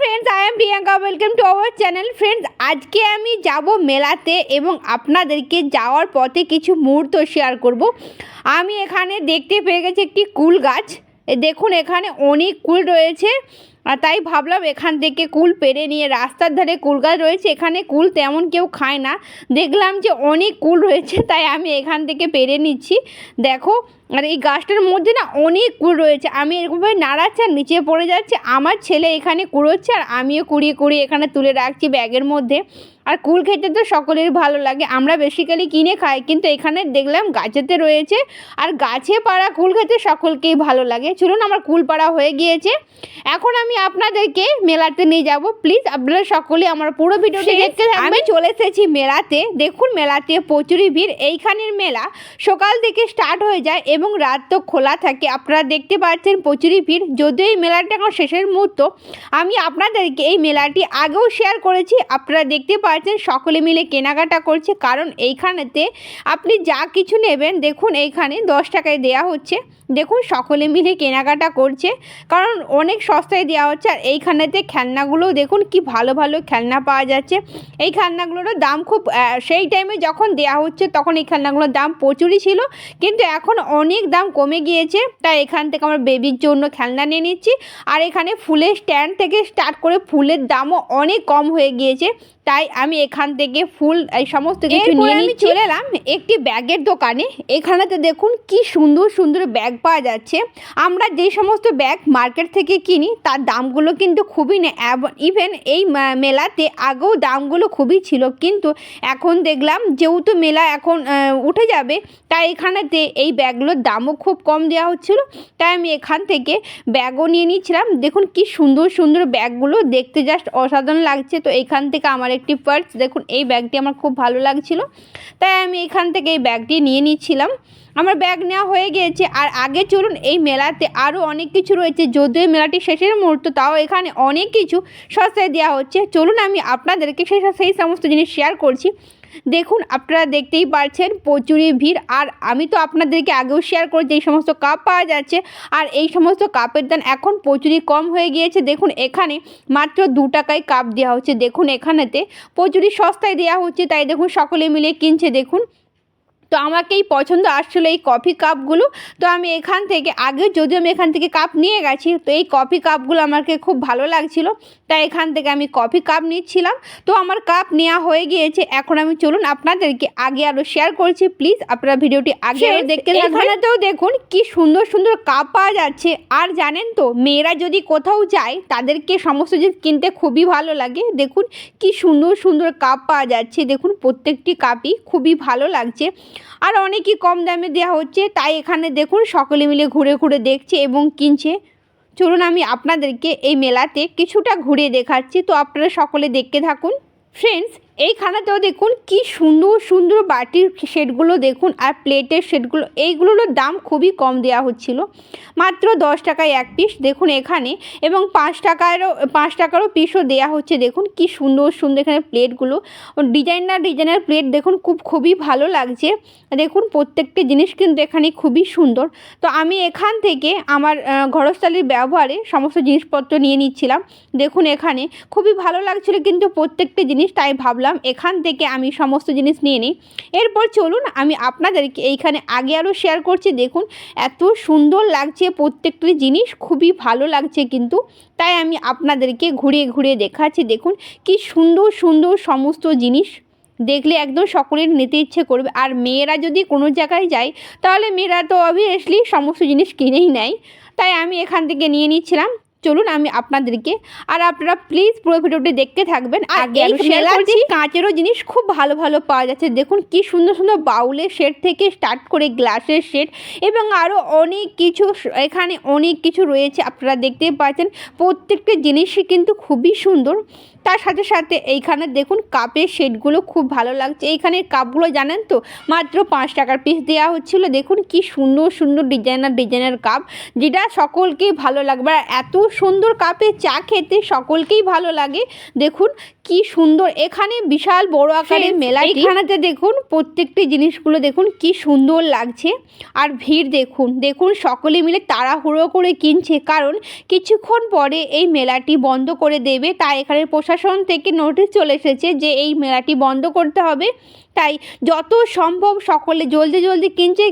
Friends I am Priyanka welcome to our channel friends আজকে আমি যাব মেলাতে এবং আপনাদেরকে যাওয়ার পথে কিছু মুহূর্ত শেয়ার করব। আমি এখানে দেখতে পেয়ে গেছি একটি কুল গাছ। দেখুন, এখানে অনেক কুল রয়েছে। তাই ভাবলাম এখান থেকে কুল পেরে নিয়ে রাস্তার ধারে কুল গাছ রয়েছে। এখানে কুল তেমন কেউ খায় না। দেখলাম যে অনেক কুল রয়েছে, তাই আমি এখান থেকে পেরে নিচ্ছি। দেখো আর এই গাছটার মধ্যে না অনেক কুল রয়েছে। আমি এরকমভাবে নাড়াচ্ছি আর নিচে পড়ে যাচ্ছে। আমার ছেলে এখানে কুড়োচ্ছে আর আমিও কুড়িয়ে কুড়িয়ে এখানে তুলে রাখছি ব্যাগের মধ্যে। আর কুল খেতে তো সকলের ভালো লাগে। আমরা বেসিক্যালি কিনে খাই কিন্তু এখানে দেখলাম গাছেতে রয়েছে। আর গাছে পাড়া কুল খেতে সকলকেই ভালো লাগে। চলুন আমার কুল পাড়া হয়ে গিয়েছে। এখন আমি আপনাদেরকে মেলাতে নিয়ে যাব। প্লিজ আপনারা সকলে আমার পুরো ভিডিওটি দেখতে আমি চলে এসেছি মেলাতে। দেখুন মেলাতে প্রচুরই ভিড়। এইখানের মেলা সকাল থেকে স্টার্ট হয়ে যায়। এবং রাত তো খোলা থাকে। আপনারা দেখতে পাচ্ছেন প্রচুরই ভিড়। যদিও এই মেলাটা এখন শেষের মুহূর্ত, আমি আপনাদেরকে এই মেলাটি আগেও শেয়ার করেছি। আপনারা দেখতে পাচ্ছেন সকলে মিলে কেনাকাটা করছে। কারণ এইখানেতে আপনি যা কিছু নেবেন, দেখুন এইখানে দশ টাকায় দেয়া হচ্ছে। দেখুন সকলে মিলে কেনাকাটা করছে। কারণ অনেক সস্তায় দেওয়া হচ্ছে। আর এইখানেতে খেলনাগুলোও দেখুন কি ভালো ভালো খেলনা পাওয়া যাচ্ছে। এই খেলনাগুলোরও দাম খুব সেই টাইমে যখন দেওয়া হচ্ছে, তখন এই খেলনাগুলোর দাম প্রচুরই ছিল। কিন্তু এখন অনেক দাম কমে গিয়েছে। তাই এখান থেকে আমার বেবির জন্য খেলনা নিয়ে নিচ্ছি। আর এখানে ফুলের স্ট্যান্ড থেকে স্টার্ট করে ফুলের দামও অনেক কম হয়ে গিয়েছে। তাই আমি এখান থেকে ফুল এই সমস্ত কিছু নিয়ে আমি চলে এলাম একটি ব্যাগের দোকানে। এখানেতে দেখুন কি সুন্দর সুন্দর ব্যাগ পাওয়া যাচ্ছে। আমরা যে সমস্ত ব্যাগ মার্কেট থেকে কিনি তার দামগুলো কিন্তু খুবই নেই ইভেন এই মেলাতে আগেও দামগুলো খুবই ছিল। কিন্তু এখন দেখলাম যেহেতু মেলা এখন উঠে যাবে তাই এখানেতে এই ব্যাগগুলোর দামও খুব কম দেওয়া হচ্ছিল। তাই আমি এখান থেকে ব্যাগও নিয়ে নিয়েছিলাম। দেখুন কি সুন্দর সুন্দর ব্যাগগুলো দেখতে জাস্ট অসাধারণ লাগছে। তো এখান থেকে আমার একটি পার্স দেখুন, এই ব্যাগটি আমার খুব ভালো লাগছিল। তাই আমি এখান থেকে এই ব্যাগটি নিয়ে নিচ্ছিলাম। আমার ব্যাগ নেওয়া হয়ে গিয়েছে। আর আগে চলুন, এই মেলাতে আরও অনেক কিছু রয়েছে। যদিও মেলাটি শেষের মুহূর্ত, তাও এখানে অনেক কিছু সস্তায় দেওয়া হচ্ছে। চলুন, আমি আপনাদেরকে সেই সেই সমস্ত জিনিস শেয়ার করছি। দেখুন, আপনারা দেখতেই পারছেন প্রচুরই ভিড়। আর আমি তো আপনাদেরকে আগেও শেয়ার করেছি, এই সমস্ত কাপ পাওয়া যাচ্ছে। আর এই সমস্ত কাপের দাম এখন প্রচুরই কম হয়ে গিয়েছে। দেখুন, এখানে মাত্র দু টাকায় কাপ দেওয়া হচ্ছে। দেখুন, এখানেতে প্রচুরই সস্তায় দেওয়া হচ্ছে। তাই দেখুন, সকলে মিলে কিনছে। দেখুন তো আমাকেই পছন্দ আসছিল এই কফি কাপগুলো। তো আমি এখান থেকে আগে যদিও আমি এখান থেকে কাপ নিয়ে গেছি তো এই কফি কাপগুলো আমাকে খুব ভালো লাগছিল। তাই এখান থেকে আমি কফি কাপ নিচ্ছিলাম। তো আমার কাপ নেওয়া হয়ে গিয়েছে। এখন আমি চলুন আপনাদেরকে আগে আরও শেয়ার করছি। প্লিজ আপনারা ভিডিওটি আগে আরও দেখতে এখানেতেও দেখুন কি সুন্দর সুন্দর কাপ পাওয়া যাচ্ছে। আর জানেন তো মেয়েরা যদি কোথাও যায় তাদেরকে সমস্ত জিনিস কিনতে খুবই ভালো লাগে। দেখুন কি সুন্দর সুন্দর কাপ পাওয়া যাচ্ছে। দেখুন প্রত্যেকটি কাপই খুবই ভালো লাগছে। আর অনেকই কম দামে দেওয়া হচ্ছে, তাই এখানে দেখুন সকলে মিলে ঘুরে ঘুরে দেখছে এবং কিনছে। চলুন আমি আপনাদেরকে এই মেলাতে কিছুটা ঘুরে দেখাচ্ছি, তো আপনারা সকলে দেখতে থাকুন। ফ্রেন্ডস এইখানেতেও দেখুন কি সুন্দর সুন্দর বাটির সেটগুলো দেখুন আর প্লেটের সেটগুলো এইগুলোর দাম খুবই কম দেওয়া হচ্ছিল। মাত্র দশ টাকায় এক পিস দেখুন এখানে, এবং পাঁচ টাকারও পাঁচ টাকারও পিসও দেওয়া হচ্ছে, দেখুন কি সুন্দর সুন্দর এখানে প্লেটগুলো। ডিজাইনার ডিজাইনার প্লেট দেখুন খুব, খুবই ভালো লাগছে। দেখুন প্রত্যেকটি জিনিস কিন্তু এখানে খুবই সুন্দর। তো আমি এখান থেকে আমার ঘরস্থালির ব্যবহারে সমস্ত জিনিসপত্র নিয়ে নিচ্ছিলাম। দেখুন এখানে খুবই ভালো লাগছিল, কিন্তু প্রত্যেকটি জিনিস তাই ভাবলাম এখান থেকে আমি সমস্ত জিনিস নিয়ে নিই। এরপর চলুন, আমি আপনাদেরকে এইখানে আগে আরও শেয়ার করছি। দেখুন, এত সুন্দর লাগছে প্রত্যেকটি জিনিস, খুবই ভালো লাগছে কিন্তু। তাই আমি আপনাদেরকে ঘুরিয়ে ঘুরিয়ে দেখাচ্ছি। দেখুন, কি সুন্দর সুন্দর সমস্ত জিনিস। দেখলে একদম সকলের নিতে ইচ্ছে করবে। আর মেয়েরা যদি কোনো জায়গায় যায়, তাহলে মেয়েরা তো অবভিয়াসলি সমস্ত জিনিস কিনেই নেয়। তাই আমি এখান থেকে নিয়ে নিচ্ছিলাম। চলুন আমি আপনাদেরকে আর আপনারা প্লিজ পুরো ভিডিওটি দেখতে থাকবেন। আর এই কাঁচেরও জিনিস খুব ভালো ভালো পাওয়া যাচ্ছে। দেখুন কি সুন্দর সুন্দর বাউলের সেট থেকে স্টার্ট করে গ্লাসের সেট এবং আরও অনেক কিছু এখানে অনেক কিছু রয়েছে। আপনারা দেখতে পাচ্ছেন প্রত্যেকটি জিনিসই কিন্তু খুবই সুন্দর। তার সাথে সাথে এইখানে দেখুন কাপের সেটগুলো খুব ভালো লাগছে। এইখানের কাপগুলো জানেন তো? মাত্র পাঁচ টাকার পিস দেওয়া হচ্ছিল। দেখুন কি সুন্দর সুন্দর ডিজাইনার ডিজাইনার কাপ যেটা সকলকেই ভালো লাগবে আর এত সুন্দর কাপে চা খেতে সকলকেই ভালো লাগে। দেখুন কি সুন্দর। এখানে বিশাল বড় আকারের মেলা এখানেতে দেখুন প্রত্যেকটি জিনিসগুলো দেখুন কি সুন্দর লাগছে। আর ভিড় দেখুন। দেখুন সকলে মিলে তাড়াহুড়ো করে কিনছে। কারণ কিছুক্ষণ পরে এই মেলাটি বন্ধ করে দেবে। তাই এখানে প্রশাসন থেকে নোটিশ চলে এসেছে যে এই মেলাটি বন্ধ করতে হবে। তাই যত সম্ভব সকলে জলদি জলদি কিনছে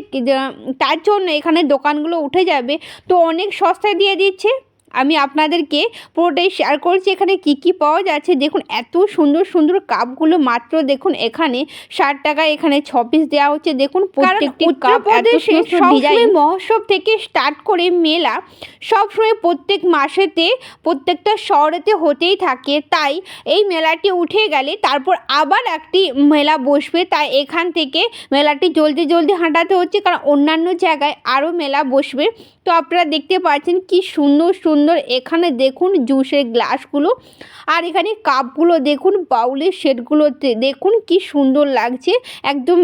তার জন্য এখানে দোকানগুলো উঠে যাবে। তো অনেক সস্তায় দিয়ে দিচ্ছে। আমি আপনাদেরকে পুরোটাই শেয়ার করছি। এখানে কি কি পাওয়া যাচ্ছে? দেখুন এত সুন্দর সুন্দর কাপগুলো মাত্র দেখুন এখানে ষাট টাকা এখানে ছ পিস দেওয়া হচ্ছে। দেখুন প্রত্যেকটি কাপ এত ডিজাইন মহোৎসব থেকে স্টার্ট করে মেলা সবসময় প্রত্যেক মাসেতে প্রত্যেকটা শহরেতে হতেই থাকে। তাই এই মেলাটি উঠে গেলে তারপর আবার একটি মেলা বসবে। তাই এখান থেকে মেলাটি জলদি জলদি হাঁটাতে হচ্ছে। কারণ অন্যান্য জায়গায় আরও মেলা বসবে। তো আপনারা দেখতে পাচ্ছেন কি সুন্দর সুন্দর। এখানে দেখুন জুসের গ্লাসগুলো আর এখানে কাপগুলো দেখুন, বাউলের সেটগুলোতে। দেখুন কি সুন্দর লাগছে। একদম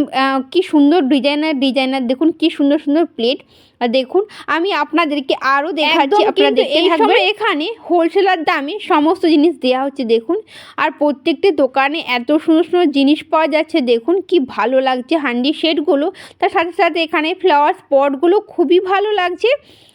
কি সুন্দর ডিজাইনার ডিজাইনার। দেখুন কি সুন্দর সুন্দর প্লেট। আর দেখুন আমি আপনাদেরকে আরও দেখাচ্ছি আপনাদের আপনারা দেখতে থাকবেন। এখানে হোলসেলার দামে সমস্ত জিনিস দেওয়া হচ্ছে দেখুন। আর প্রত্যেকটি দোকানে এত সুন্দর সুন্দর জিনিস পাওয়া যাচ্ছে দেখুন কি ভালো লাগছে। হান্ডি সেটগুলো তার সাথে সাথে এখানে ফ্লাওয়ার স্পটগুলো খুবই ভালো লাগছে।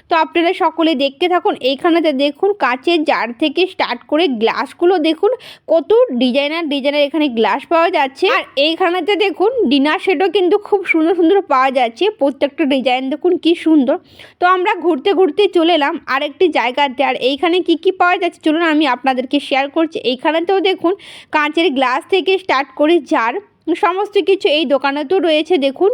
তো আপনারা সকলে দেখতে থাকুন, এইখানেতে দেখুন, কাঁচের জার থেকে স্টার্ট করে গ্লাসগুলো দেখুন, কত ডিজাইনার ডিজাইনার এখানে গ্লাস পাওয়া যাচ্ছে। আর এইখানেতে দেখুন, ডিনার সেটও কিন্তু খুব সুন্দর সুন্দর পাওয়া যাচ্ছে, প্রত্যেকটা ডিজাইন দেখুন কি সুন্দর। তো আমরা ঘুরতে ঘুরতে চলে এলাম আরেকটি জায়গাতে, আর এইখানে কি কি পাওয়া যাচ্ছে চলুন আমি আপনাদেরকে শেয়ার করছি। এইখানেতেও দেখুন, কাঁচের গ্লাস থেকে স্টার্ট করে জার, সমস্ত কিছু এই দোকানেতেও রয়েছে, দেখুন।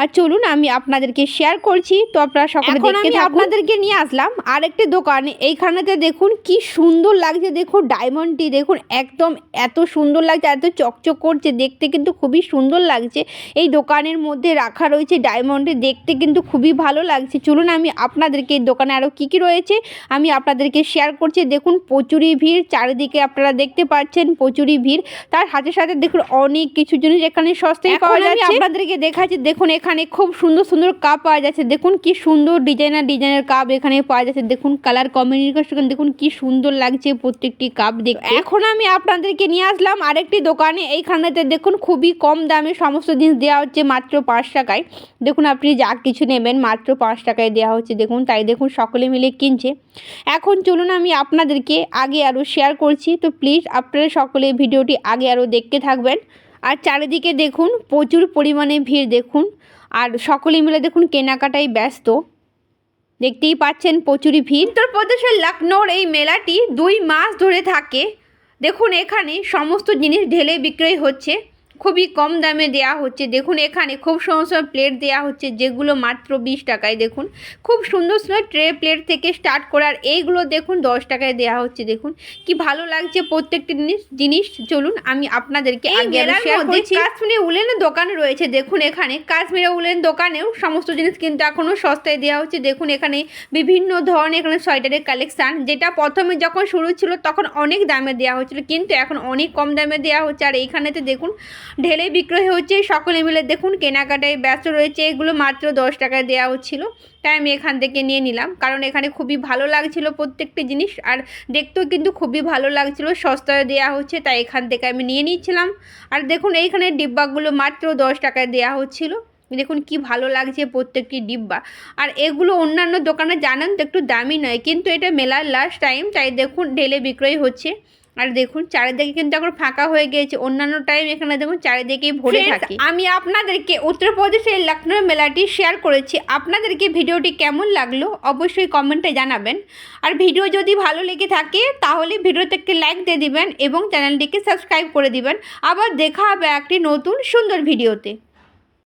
আর চলুন আমি আপনাদেরকে শেয়ার করছি। তো আপনারা সকলে দেখতে আমি আপনাদেরকে নিয়ে আসলাম আরেকটি দোকানে। এইখানেতে দেখুন কি সুন্দর লাগছে। দেখুন ডায়মন্ডটি দেখুন একদম এত সুন্দর লাগছে এত চকচক করছে। দেখতে কিন্তু খুবই সুন্দর লাগছে। এই দোকানের মধ্যে রাখা রয়েছে ডায়মন্ডে দেখতে কিন্তু খুবই ভালো লাগছে। চলুন আমি আপনাদেরকে এই দোকানে আরও কী কী রয়েছে আমি আপনাদেরকে শেয়ার করছি। দেখুন প্রচুরই ভিড়। চারিদিকে আপনারা দেখতে পাচ্ছেন প্রচুরই ভিড়। তার সাথে সাথে দেখুন অনেক কিছু জিনিস এখানে সস্তায় পাওয়া যাচ্ছে। আপনাদেরকে দেখাচ্ছি। দেখুন এখানে খুব সুন্দর সুন্দর কাপ পাওয়া যাচ্ছে। দেখুন কি সুন্দর ডিজাইনার, ডিজাইনের কাপ এখানে পাওয়া যাচ্ছে। দেখুন কালার কম্বিনেশন, দেখুন কি সুন্দর লাগছে প্রত্যেকটি কাপ দেখতে। এখন আমি আপনাদেরকে নিয়ে আসলাম আরেকটি দোকানে। এইখানেতে দেখুন খুবই কম দামে সমস্ত জিনিস দেওয়া হচ্ছে মাত্র পাঁচ টাকায়। দেখুন আপনি যা কিছু নেবেন মাত্র পাঁচ টাকায় দেওয়া হচ্ছে। দেখুন, তাই দেখুন সকলে মিলে কিনছে। এখন চলুন আমি আপনাদেরকে আগে আরও শেয়ার করছি। তো প্লিজ আপনারা সকলে ভিডিওটি আগে আরও দেখতে থাকবেন। আর চারিদিকে দেখুন প্রচুর পরিমাণে ভিড়। দেখুন আর সকলে মিলে দেখুন কেনাকাটাই ব্যস্ত। দেখতেই পাচ্ছেন প্রচুরই ভিড়। উত্তরপ্রদেশের লখনৌর এই মেলাটি দুই মাস ধরে থাকে। দেখুন এখানে সমস্ত জিনিস ঢেলে বিক্রয় হচ্ছে। খুবই কম দামে দেয়া হচ্ছে। দেখুন এখানে খুব সমস্ত প্লেট দেয়া হচ্ছে যেগুলো মাত্র বিশ টাকায়। দেখুন খুব সুন্দর সুন্দর ট্রে প্লেট থেকে স্টার্ট করার এইগুলো দেখুন দশ টাকায় দেওয়া হচ্ছে। দেখুন কি ভালো লাগছে প্রত্যেকটি জিনিস জিনিস। চলুন আমি আপনাদেরকে। কাশ্মীরি উলেনের দোকান রয়েছে। দেখুন এখানে কাশ্মীরি উলেন দোকানেও সমস্ত জিনিস কিন্তু এখনও সস্তায় দেওয়া হচ্ছে। দেখুন এখানে বিভিন্ন ধরনের এখানে সোয়েটারের কালেকশান যেটা প্রথমে যখন শুরু ছিল তখন অনেক দামে দেওয়া হচ্ছিল কিন্তু এখন অনেক কম দামে দেওয়া হচ্ছে। আর এইখানেতে দেখুন ঢেলে বিক্রয় হচ্ছে, সকলে মিলে দেখুন কেনাকাটায় ব্যস্ত রয়েছে, এগুলো মাত্র দশ টাকায় দেওয়া হচ্ছিল। তাই আমি এখান থেকে নিয়ে নিলাম, কারণ এখানে খুবই ভালো লাগছিল প্রত্যেকটি জিনিস, আর দেখতেও কিন্তু খুবই ভালো লাগছিল, সস্তায় দেওয়া হচ্ছে, তাই এখান থেকে আমি নিয়ে নিচ্ছিলাম। আর দেখুন, এইখানে ডিব্বাগুলো মাত্র দশ টাকায় দেওয়া হচ্ছিল। দেখুন কি ভালো লাগছে প্রত্যেকটি ডিব্বা। আর এগুলো অন্যান্য দোকানে জানান তো একটু দামি নয়, কিন্তু এটা মেলার লাস্ট টাইম তাই দেখুন ঢেলে বিক্রয় হচ্ছে। আর দেখুন চারিদিকে কিন্তু এখন ফাঁকা হয়ে গিয়েছে। অন্যান্য টাইম এখানে দেখুন চারিদিকেই ভরে থাকে। আমি আপনাদেরকে উত্তরপ্রদেশের লখনৌ মেলাটি শেয়ার করেছি। আপনাদেরকে ভিডিওটি কেমন লাগল অবশ্যই কমেন্টে জানাবেন। আর ভিডিও যদি ভালো লেগে থাকে তাহলে ভিডিওতে একটি লাইক দিয়ে দিবেন এবং চ্যানেলটিকে সাবস্ক্রাইব করে দিবেন। আবার দেখা হবে একটি নতুন সুন্দর ভিডিওতে।